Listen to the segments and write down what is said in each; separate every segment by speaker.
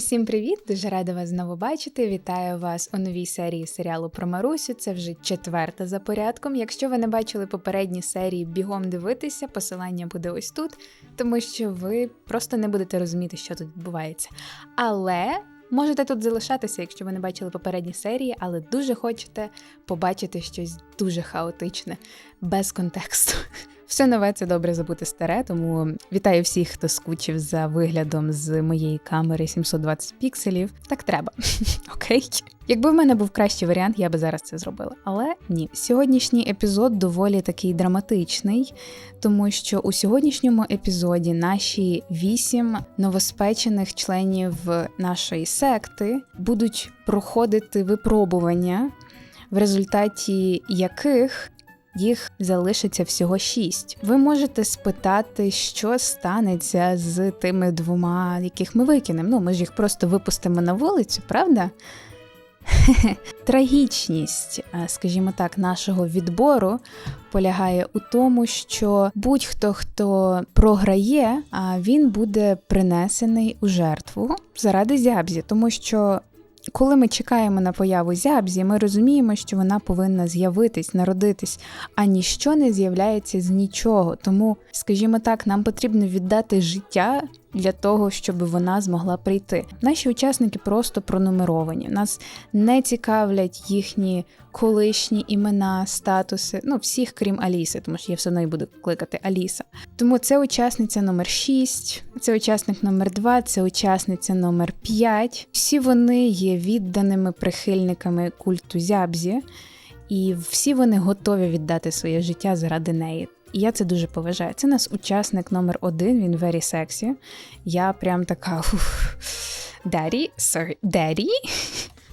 Speaker 1: Усім привіт! Дуже рада вас знову бачити. Вітаю вас у новій серії серіалу про Марусю. Це вже четверта за порядком. Якщо ви не бачили попередні серії, бігом дивитися, посилання буде ось тут, тому що ви просто не будете розуміти, що тут відбувається. Але можете тут залишатися, якщо ви не бачили попередні серії, але дуже хочете побачити щось дуже хаотичне, без контексту. Все нове це добре забути старе, тому вітаю всіх, хто скучив за виглядом з моєї камери 720 пікселів. Так треба. Окей. Якби в мене був кращий варіант, я би зараз це зробила. Але ні. Сьогоднішній епізод доволі такий драматичний, тому що у сьогоднішньому епізоді наші вісім новоспечених членів нашої секти будуть проходити випробування. В результаті яких їх залишиться всього шість. Ви можете спитати, що станеться з тими двома, яких ми викинемо. Ну, ми ж їх просто випустимо на вулицю, правда? Трагічність, е, скажімо так, нашого відбору полягає у тому, що будь-хто хто програє, він буде принесений у жертву заради зябзі, тому що коли ми чекаємо на появу зябзі, ми розуміємо, що вона повинна з'явитись, народитись, а ніщо не з'являється з нічого. Тому, скажімо так, нам потрібно віддати життя для того, щоб вона змогла прийти. Наші учасники просто пронумеровані. Нас не цікавлять їхні колишні імена, статуси, ну всіх, крім Аліси, тому що я все одно буду кликати Аліса. Тому це учасниця номер 6, це учасник номер 2 це учасниця номер 5. Всі вони є відданими прихильниками культу Зябзі, і всі вони готові віддати своє життя заради неї. І я це дуже поважаю. Це нас учасник номер один, він very sexy. Я прям така. Daddy, sorry?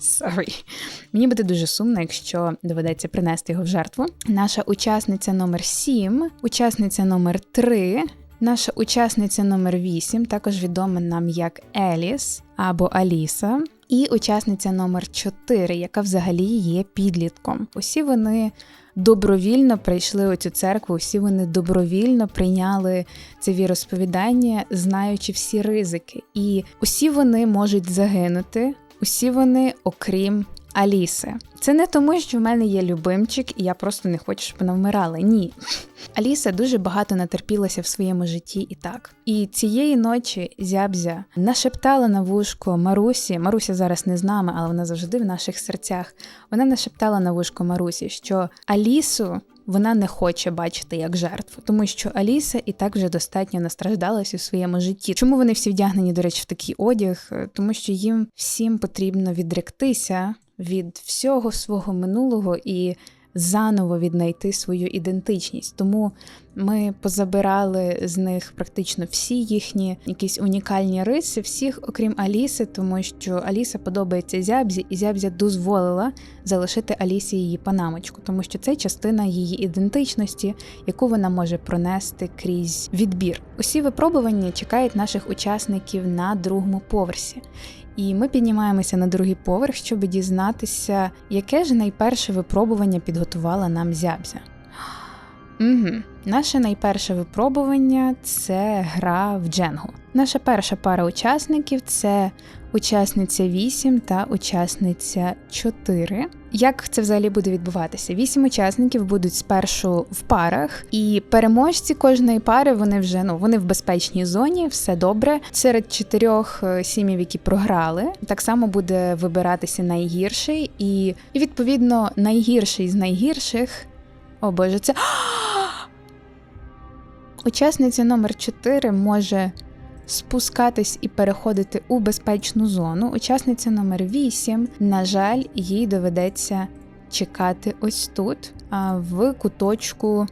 Speaker 1: Sorry. Мені буде дуже сумно, якщо доведеться принести його в жертву. Наша учасниця номер 7, учасниця номер 3, наша учасниця номер 8, також відома нам як Еліс або Аліса. І учасниця номер 4, яка взагалі є підлітком. Усі вони добровільно прийшли у цю церкву, усі вони добровільно прийняли це віросповідання, знаючи всі ризики. І усі вони можуть загинути, усі вони, окрім Аліси. Це не тому, що в мене є любимчик, і я просто не хочу, щоб вона вмирала. Ні. Аліса дуже багато натерпілася в своєму житті і так. І цієї ночі зябзя нашептала на вушко Марусі. Маруся зараз не з нами, але вона завжди в наших серцях. Вона нашептала на вушко Марусі, що Алісу. Вона не хоче бачити як жертву, тому що Аліса і так вже достатньо настраждалась у своєму житті. Чому вони всі вдягнені, до речі, в такий одяг? Тому що їм всім потрібно відректися від всього свого минулого і заново віднайти свою ідентичність. Тому ми позабирали з них практично всі їхні якісь унікальні риси, всіх, окрім Аліси, тому що Аліса подобається зябзі, і зябзя дозволила залишити Алісі її панамочку, тому що це частина її ідентичності, яку вона може пронести крізь відбір. Усі випробування чекають наших учасників на другому поверсі. І ми піднімаємося на другий поверх, щоб дізнатися, яке ж найперше випробування підготувала нам зябзя. Угу. Наше найперше випробування це гра в Дженгу. Наша перша пара учасників це учасниця 8 та учасниця 4. Як це взагалі буде відбуватися? Вісім учасників будуть спершу в парах, і переможці кожної пари вони вже ну вони в безпечній зоні, все добре. Серед чотирьох е, сім'їв, які програли, так само буде вибиратися найгірший, і, і відповідно найгірший з найгірших. О Боже, це учасниця номер 4 може спускатись і переходити у безпечну зону. Учасниця номер 8 на жаль, їй доведеться чекати ось тут, в куточку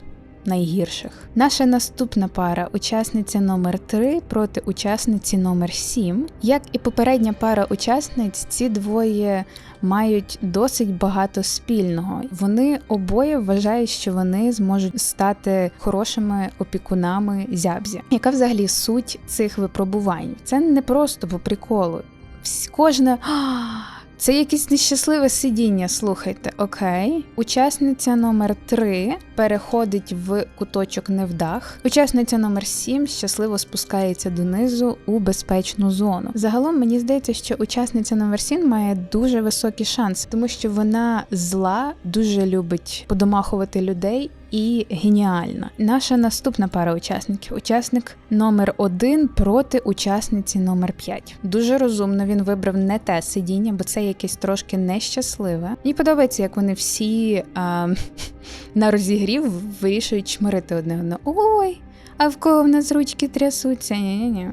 Speaker 1: найгірших. Наша наступна пара учасниця номер 3 проти учасниці номер 7 Як і попередня пара учасниць, ці двоє мають досить багато спільного. Вони обоє вважають, що вони зможуть стати хорошими опікунами зябзі. Яка взагалі суть цих випробувань? Це не просто по приколу. Кожна Це якесь нещасливе сидіння. Слухайте, окей. Учасниця номер 3 переходить в куточок невдах. Учасниця номер 7 щасливо спускається донизу у безпечну зону. Загалом мені здається, що учасниця номер 7 має дуже високий шанс, тому що вона зла, дуже любить подомахувати людей. І геніальна. Наша наступна пара учасників. Учасник номер 1 проти учасниці номер 5. Дуже розумно він вибрав не те сидіння, бо це якесь трошки нещасливе. Мені подобається, як вони всі а, на розігрів вирішують чмирити одне одного. Ой, а в кого в нас ручки трясуться? Ні-ні-ні.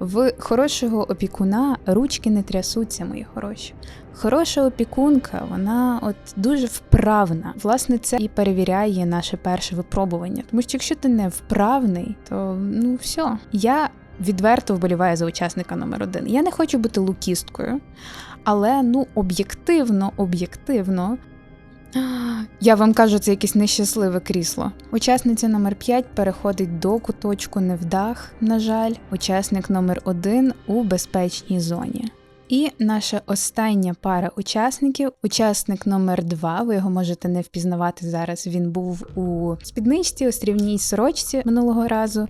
Speaker 1: В хорошого опікуна ручки не трясуться, мої хороші. Хороша опікунка, вона от дуже вправна. Власне, це і перевіряє наше перше випробування. Тому що якщо ти не вправний, то ну все. Я відверто вболіваю за учасника номер один. Я не хочу бути лукісткою, але ну об'єктивно, об'єктивно. Я вам кажу, це якесь нещасливе крісло. Учасниця номер 5 переходить до куточку невдах, на жаль, учасник номер 1 у безпечній зоні. І наша остання пара учасників, учасник номер 2 ви його можете не впізнавати зараз. Він був у спідничці, острівній сорочці минулого разу.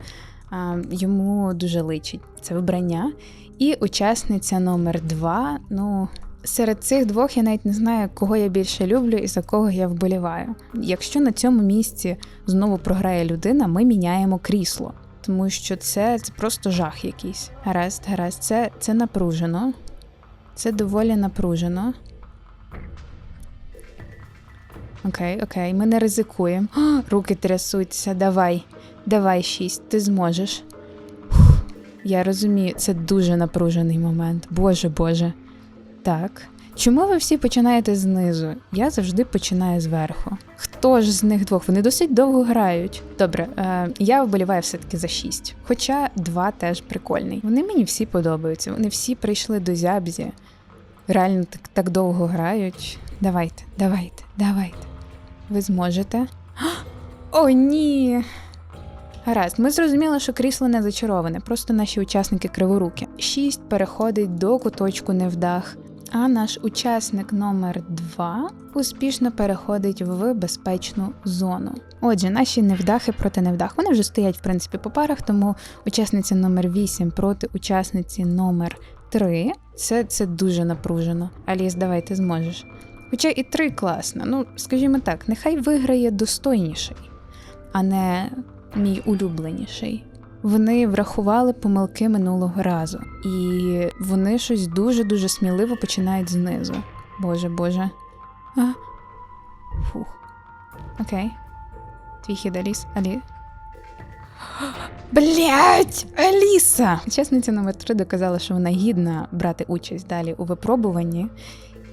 Speaker 1: Йому дуже личить це вибрання. І учасниця номер 2 ну. Серед цих двох я навіть не знаю, кого я більше люблю і за кого я вболіваю. Якщо на цьому місці знову програє людина, ми міняємо крісло, тому що це це просто жах якийсь. Гаразд, гаразд, це, це напружено. Це доволі напружено. Окей, окей, ми не ризикуємо. Руки трясуться. Давай, давай, шість, ти зможеш. Фух, я розумію, це дуже напружений момент. Боже Боже. Так. Чому ви всі починаєте знизу? Я завжди починаю зверху. Хто ж з них двох? Вони досить довго грають. Добре, е, я вболіваю все-таки за шість. Хоча два теж прикольний. Вони мені всі подобаються. Вони всі прийшли до зябзі. Реально так, так довго грають. Давайте, давайте, давайте. Ви зможете. О, ні! Гаразд, ми зрозуміли, що крісло не зачароване, просто наші учасники криворуки. Шість переходить до куточку невдах. А наш учасник номер 2 успішно переходить в безпечну зону. Отже, наші невдахи проти невдах. Вони вже стоять, в принципі, по парах, тому учасниця номер 8 проти учасниці номер 3 Це це дуже напружено. Аліс, давай ти зможеш. Хоча і 3 класно. Ну, скажімо так, нехай виграє достойніший, а не мій улюбленіший. Вони врахували помилки минулого разу, і вони щось дуже-дуже сміливо починають знизу. Боже Боже. А? Фух. Окей. Твій Аліс. Алі. Блять, Аліса! Учасниця номер 3 доказала, що вона гідна брати участь далі у випробуванні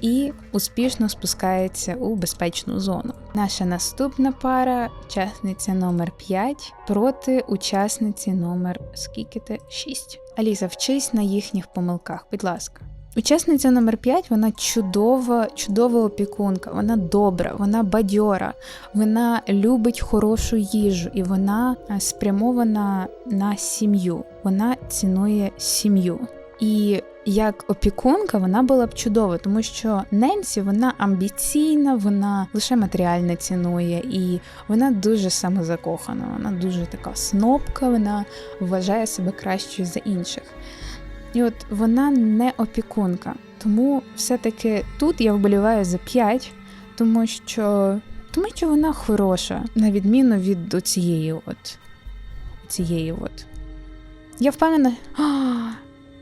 Speaker 1: і успішно спускається у безпечну зону. Наша наступна пара учасниця номер 5 проти учасниці номер скільки те 6. Аліса, вчись на їхніх помилках, будь ласка. Учасниця номер 5 вона чудова, чудова опікунка, вона добра, вона бадьора, вона любить хорошу їжу і вона спрямована на сім'ю. Вона цінує сім'ю. І як опікунка вона була б чудова, тому що Ненсі вона амбіційна, вона лише матеріально цінує, і вона дуже самозакохана, вона дуже така снопка, вона вважає себе кращою за інших. І от вона не опікунка. Тому все-таки тут я вболіваю за 5, тому що тому що вона хороша, на відміну від цієї от. цієї от. Я впевнена.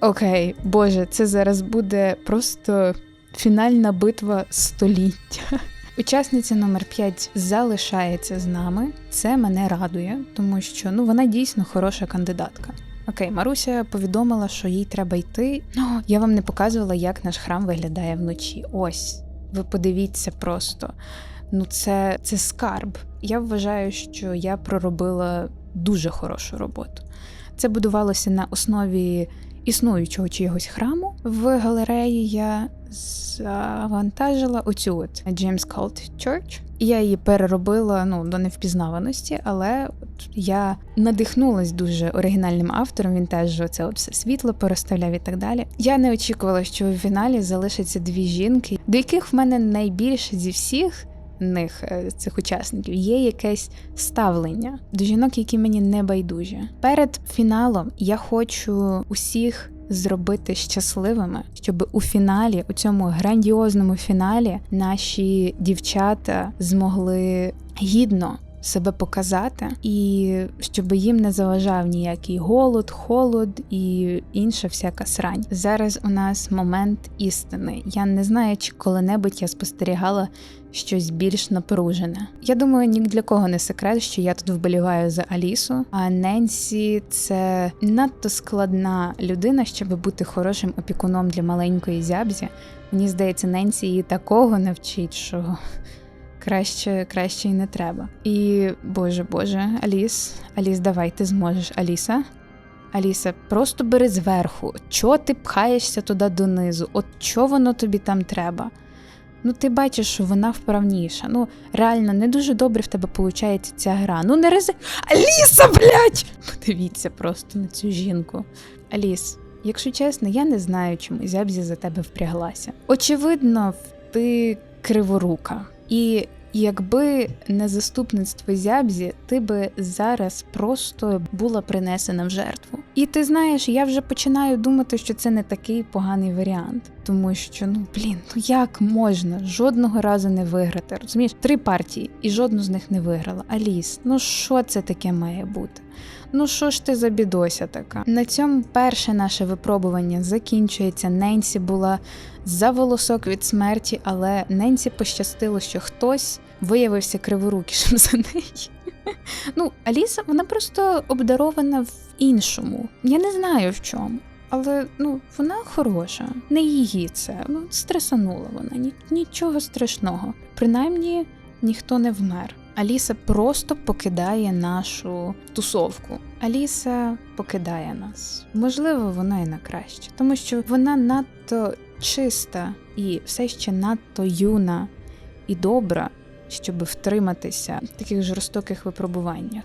Speaker 1: Окей, Боже, це зараз буде просто фінальна битва століття. Учасниця номер 5 залишається з нами. Це мене радує, тому що ну вона дійсно хороша кандидатка. Окей, Маруся повідомила, що їй треба йти. Ну, я вам не показувала, як наш храм виглядає вночі. Ось, ви подивіться просто. Ну, це, це скарб. Я вважаю, що я проробила дуже хорошу роботу. Це будувалося на основі існуючого чогось храму в галереї я завантажила оцю от James Cult Church. Я її переробила ну до невпізнаваності, але от я надихнулась дуже оригінальним автором. Він теж оце от все світло переставляв і так далі. Я не очікувала, що в фіналі залишаться дві жінки, до яких в мене найбільше зі всіх. Них е, цих учасників є якесь ставлення до жінок, які мені не байдужі. Перед фіналом я хочу усіх зробити щасливими, щоб у фіналі, у цьому грандіозному фіналі, наші дівчата змогли гідно. Себе показати, і щоб їм не заважав ніякий голод, холод і інша всяка срань. Зараз у нас момент істини. Я не знаю, чи коли-небудь я спостерігала щось більш напружене. Я думаю, ні для кого не секрет, що я тут вболіваю за Алісу. А Ненсі це надто складна людина, щоб бути хорошим опікуном для маленької зябзі. Мені здається, Ненсі її такого навчить, що. Краще, краще й не треба. І боже Боже, Аліс, Аліс, давай ти зможеш, Аліса. Аліса, просто бери зверху. Чого ти пхаєшся туди донизу? От чого воно тобі там треба? Ну, ти бачиш, що вона вправніша. Ну, реально, не дуже добре в тебе виходить ця гра. Ну, не рези. Аліса, блядь! Подивіться просто на цю жінку. Аліс, якщо чесно, я не знаю, чому зябзі за тебе впряглася. Очевидно, ти криворука. І якби не заступництво зябзі, ти би зараз просто була принесена в жертву. І ти знаєш, я вже починаю думати, що це не такий поганий варіант, тому що ну блін, ну як можна жодного разу не виграти? Розумієш, три партії, і жодну з них не виграла. Аліс, ну що це таке має бути? Ну що ж ти за бідося така? На цьому перше наше випробування закінчується. Ненсі була за волосок від смерті, але Ненсі пощастило, що хтось виявився криворукішим за неї. Ну, Аліса, вона просто обдарована в іншому. Я не знаю в чому. Але ну вона хороша, не її це. Ну, стресанула вона, ні, нічого страшного. Принаймні ніхто не вмер. Аліса просто покидає нашу тусовку. Аліса покидає нас. Можливо, вона і на краще, тому що вона надто чиста і все ще надто юна і добра, щоб втриматися в таких жорстоких випробуваннях.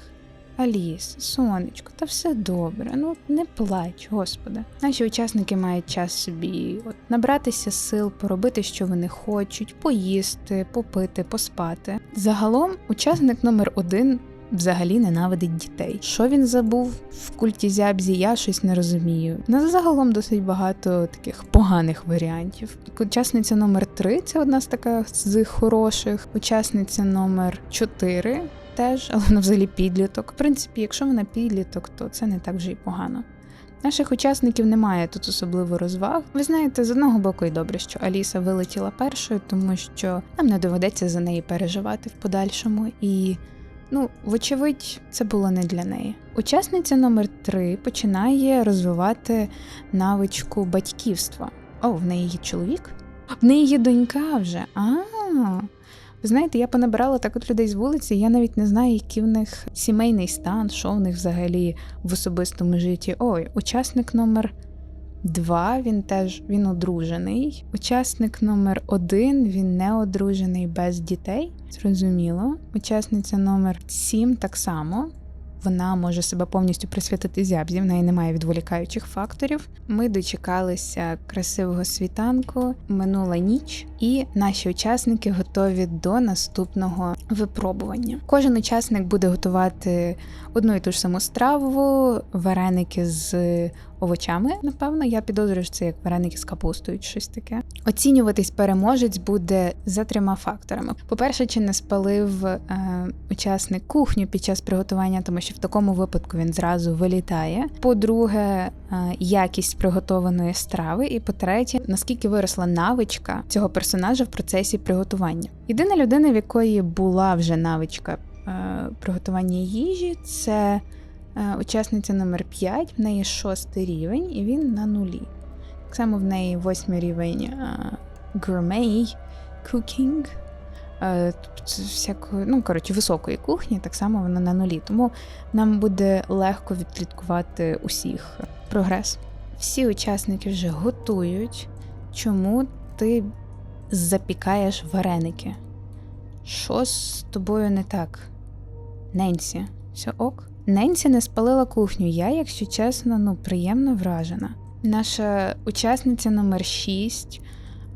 Speaker 1: Аліс, сонечко, та все добре. Ну не плач, господи. Наші учасники мають час собі от набратися сил, поробити, що вони хочуть, поїсти, попити, поспати. Загалом, учасник номер один. Взагалі ненавидить дітей. Що він забув в культі зябзі, я щось не розумію. На загалом досить багато таких поганих варіантів. Учасниця номер 3 це одна з таких з хороших. Учасниця номер 4 теж, але вона взагалі підліток. В принципі, якщо вона підліток, то це не так вже й погано. Наших учасників немає тут особливо розваг. Ви знаєте, з одного боку і добре, що Аліса вилетіла першою, тому що нам не доведеться за неї переживати в подальшому. І, ну, вочевидь, це було не для неї. Учасниця номер 3 починає розвивати навичку батьківства. О, в неї є чоловік? В неї є донька вже. А. Ви знаєте, я понабирала так от людей з вулиці, я навіть не знаю, який в них сімейний стан, що в них взагалі в особистому житті. Ой, учасник номер два, він теж він одружений. Учасник номер один, він не одружений без дітей. Зрозуміло. Учасниця номер сім так само. Вона може себе повністю присвятити зябзі, в неї немає відволікаючих факторів. Ми дочекалися красивого світанку, минула ніч, і наші учасники готові до наступного випробування. Кожен учасник буде готувати одну і ту ж саму страву, вареники з овочами. Напевно, я підозрюю, що це як вареники з капустою, щось таке. Оцінюватись переможець буде за трьома факторами: по-перше, чи не спалив е, учасник кухню під час приготування, тому що в такому випадку він зразу вилітає. По-друге, е, якість приготованої страви. І по-третє, наскільки виросла навичка цього персонажа в процесі приготування. Єдина людина, в якої була вже навичка е, приготування їжі, це учасниця номер 5 в неї шостий рівень, і він на нулі. Так само в неї восьмий рівень gourmet cooking, е, всякої, ну, коротше, високої кухні, так само вона на нулі. Тому нам буде легко відслідкувати усіх прогрес. Всі учасники вже готують. Чому ти запікаєш вареники? Що з тобою не так? Ненсі, все ок? Ненсі не спалила кухню. Я, якщо чесно, ну приємно вражена. Наша учасниця номер 6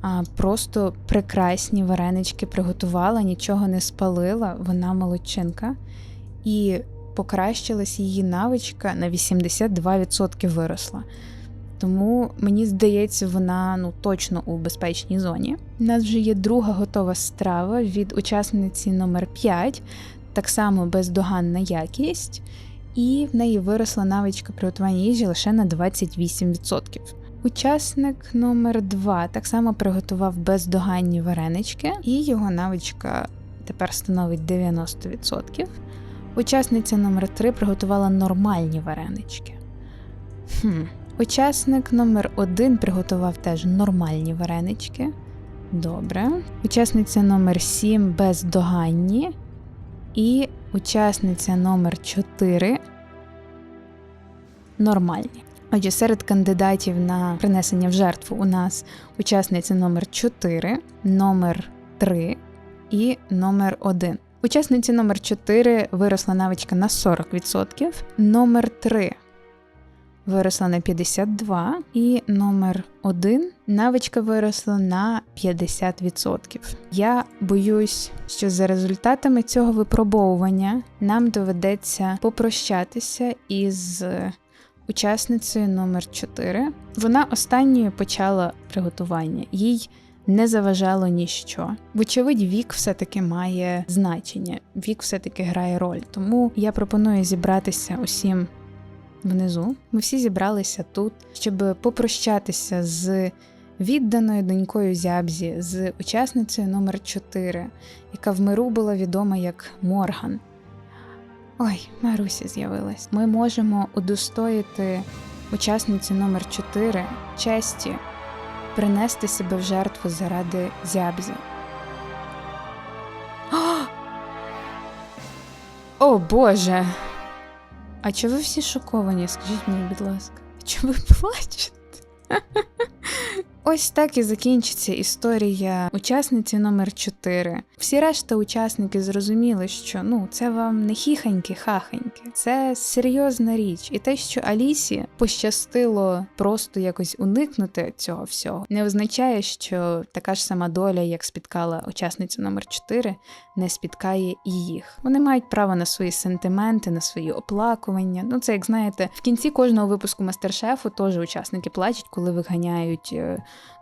Speaker 1: а, просто прекрасні варенички приготувала, нічого не спалила, вона молодчинка. І покращилась її навичка на 82% виросла. Тому мені здається, вона ну точно у безпечній зоні. У нас вже є друга готова страва від учасниці номер 5 так само бездоганна якість, і в неї виросла навичка приготування їжі лише на 28%. Учасник номер 2 так само приготував бездоганні варенички, і його навичка тепер становить 90%. Учасниця номер 3 приготувала нормальні варенички. Хм. Учасник номер 1 приготував теж нормальні варенички. Добре. Учасниця номер 7 бездоганні. І учасниця номер 4 нормальні. Отже, серед кандидатів на принесення в жертву у нас учасниця номер 4, номер 3 і номер 1. Учасниці номер 4 виросла навичка на 40%, номер 3 виросла на 52, і номер 1 навичка виросла на 50%. Я боюсь, що за результатами цього випробовування нам доведеться попрощатися із учасницею номер 4 Вона останньою почала приготування. Їй не заважало ніщо. Вочевидь, вік все-таки має значення, вік все-таки грає роль. Тому я пропоную зібратися усім внизу. Ми всі зібралися тут, щоб попрощатися з відданою донькою Зябзі, з учасницею номер 4 яка в миру була відома як Морган. Ой, Маруся з'явилась. Ми можемо удостоїти учасниці номер 4 честі принести себе в жертву заради зябзі. О Боже! А чи ви всі шоковані? Скажіть мені, будь ласка, чи ви плачете? Ось так і закінчиться історія учасниці номер 4 Всі решта учасники зрозуміли, що ну це вам не хіханьки, хаханьки, це серйозна річ. І те, що Алісі пощастило просто якось уникнути цього всього, не означає, що така ж сама доля, як спіткала учасницю номер 4 не спіткає і їх. Вони мають право на свої сентименти, на свої оплакування. Ну це як знаєте, в кінці кожного випуску мастер-шефу теж учасники плачуть, коли виганяють.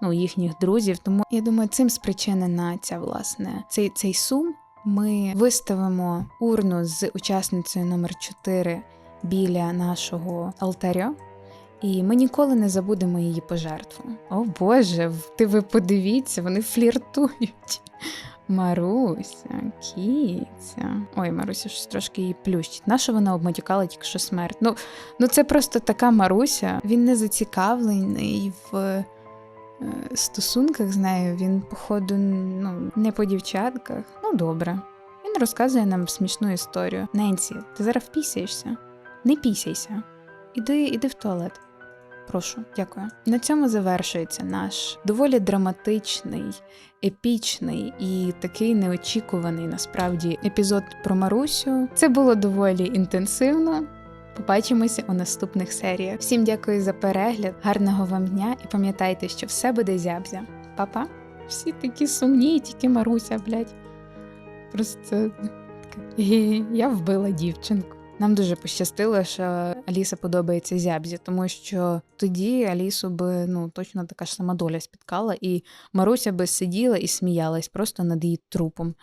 Speaker 1: Ну, їхніх друзів. Тому я думаю, цим спричинена ця власне цей цей сум. Ми виставимо урну з учасницею номер 4 біля нашого алтаря. І ми ніколи не забудемо її пожертву. О Боже, ти ви подивіться, вони фліртують. Маруся, кіця. Ой, Маруся щось трошки її плющить. Нащо вона обматюкала тільки що смерть? Ну, ну це просто така Маруся. Він не зацікавлений в стосунках з нею він, походу, ну, не по дівчатках. Ну, добре. Він розказує нам смішну історію. Ненсі, ти зараз впісяєшся? Не пісяйся. Іди, іди в туалет. Прошу, дякую. На цьому завершується наш доволі драматичний, епічний і такий неочікуваний насправді епізод про Марусю. Це було доволі інтенсивно. Побачимося у наступних серіях. Всім дякую за перегляд, гарного вам дня і пам'ятайте, що все буде зябзя. Па-па! Всі такі сумні, тільки Маруся, блядь. Просто я вбила дівчинку. Нам дуже пощастило, що Аліса подобається зябзі, тому що тоді Алісу би ну точно така ж сама доля спіткала, і Маруся би сиділа і сміялась просто над її трупом.